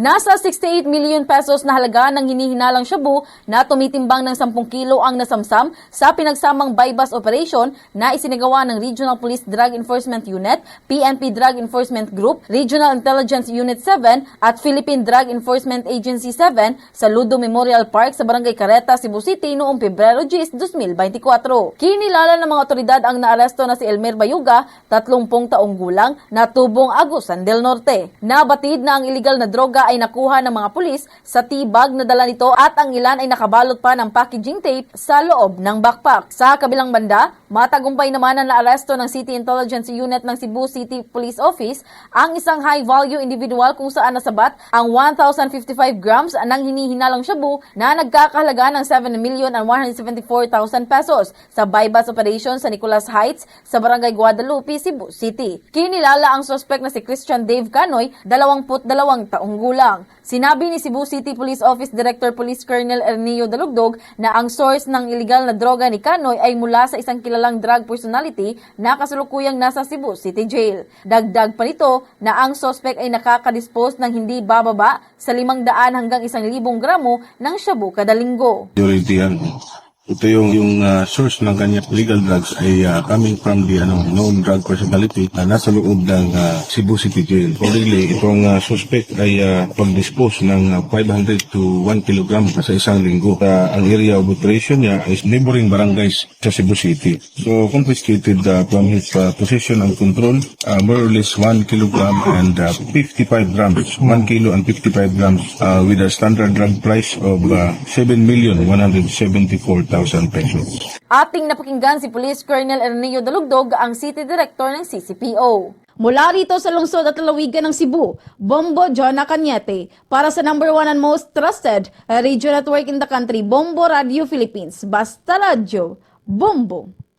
Nasa 68 million pesos na halaga ng hinihinalang shabu na tumitimbang ng 10 kilo ang nasamsam sa pinagsamang bypass operation na isinagawa ng Regional Police Drug Enforcement Unit, PNP Drug Enforcement Group, Regional Intelligence Unit 7 at Philippine Drug Enforcement Agency 7 sa Ludo Memorial Park sa Barangay Careta, Cebu City noong Pebrero 10, 2024. Kinilala ng mga otoridad ang naaresto na si Elmer Bayuga, 30 taong gulang, na tubong Agusan del Norte. Nabatid na ang illegal na droga ay nakuha ng mga pulis sa tibag na dala nito at ang ilan ay nakabalot pa ng packaging tape sa loob ng backpack. Sa kabilang banda, matagumpay naman ang naaresto ng City Intelligence Unit ng Cebu City Police Office ang isang high-value individual kung saan nasabat ang 1,055 grams ng hinihinalang shabu na nagkakahalaga ng 7,174,000 pesos sa bypass operation sa Nicolas Heights sa Barangay Guadalupe, Cebu City. Kinilala ang suspect na si Christian Dave Canoy, 22 taong gulang. Sinabi ni Cebu City Police Office Director Police Colonel Ernio Dalugdog na ang source ng illegal na droga ni Canoy ay mula sa isang kilalang drug personality na kasulukuyang nasa Cebu City Jail. Dagdag pa nito na ang suspect ay nakakadispose ng hindi bababa sa 500 hanggang 1,000 gramo ng shabu kada linggo. Majority yan. Ito yung yung ah, source ng kanyang legal drugs ay ah, coming from the ano known drug personality na nasa loob ng ah, Cebu City Jail. Accordingly, itong ah, suspect ay uh, pag-dispose ng ah, 500 to 1 kilogram sa isang linggo. Ah, ang area of operation niya is neighboring barangays sa Cebu City. So confiscated ah, from his ah, possession and control ah, more or less 1 kilogram and ah, 55 grams. 1 kilo and 55 grams ah, with a standard drug price of uh, 7,174,000 pesos. Ating napakinggan si Police Colonel Ernio Dalugdog, ang City Director ng CCPO. Mula rito sa lungsod at lalawigan ng Cebu, Bombo Jonah Cañete para sa number one and most trusted radio network in the country, Bombo Radio Philippines. Basta Radio, Bombo.